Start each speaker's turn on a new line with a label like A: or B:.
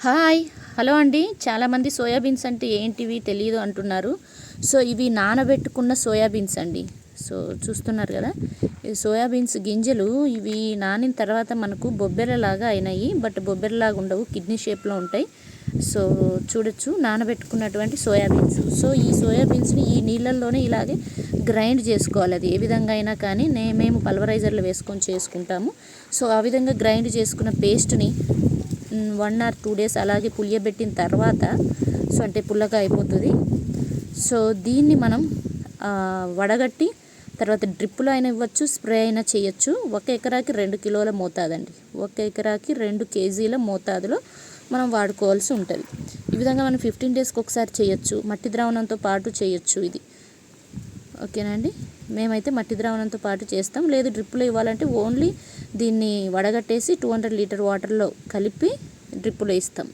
A: Hi. Hello అండి. చాలామంది soybeans అంటే ఏంటివి తెలియదు అంటున్నారు. సో ఇవి నానబెట్టుకున్న సోయాబీన్స్ అండి. సో చూస్తున్నారు కదా. ఈ సోయాబీన్స్ గింజలు ఇవి నానిన తర్వాత మనకు బొబ్బెరలాగా అయినాయి. బట్ బొబ్బెరలాగా ఉండవు. కిడ్నీ షేప్లో ఉంటాయి. సో చూడొచ్చు. నానబెట్టుకున్నటువంటి సోయాబీన్స్. సో ఈ సోయాబీన్స్ని ఈ నీళ్ళల్లోనే ఇలాగే గ్రైండ్ చేసుకోవాలి. అది ఏ విధంగా అయినా కానీ నే మేము పల్వరైజర్లో వేసుకొని చేసుకుంటాము. సో ఆ విధంగా గ్రైండ్ చేసుకున్న పేస్ట్ని వన్ ఆర్ టూ డేస్ అలాగే పులియబెట్టిన తర్వాత సో అంటే పుల్లగా అయిపోతుంది. సో దీన్ని మనం వడగట్టి తర్వాత డ్రిప్పులో అయినా ఇవ్వచ్చు స్ప్రే అయినా చేయొచ్చు. ఒక ఎకరాకి రెండు కిలోల మోతాదండి. ఒక ఎకరాకి రెండు కేజీల మోతాదులో మనం వాడుకోవాల్సి ఉంటుంది. ఈ విధంగా మనం ఫిఫ్టీన్ డేస్కి ఒకసారి చేయొచ్చు. మట్టి ద్రావణంతో పాటు చేయొచ్చు ఇది. ఓకేనండి మేమైతే మట్టి ద్రావణంతో పాటు చేస్తాం. లేదు డ్రిప్పులు ఇవ్వాలంటే ఓన్లీ దీన్ని వడగట్టేసి టూ హండ్రెడ్ లీటర్ వాటర్లో కలిపి డ్రిప్పులో ఇస్తాం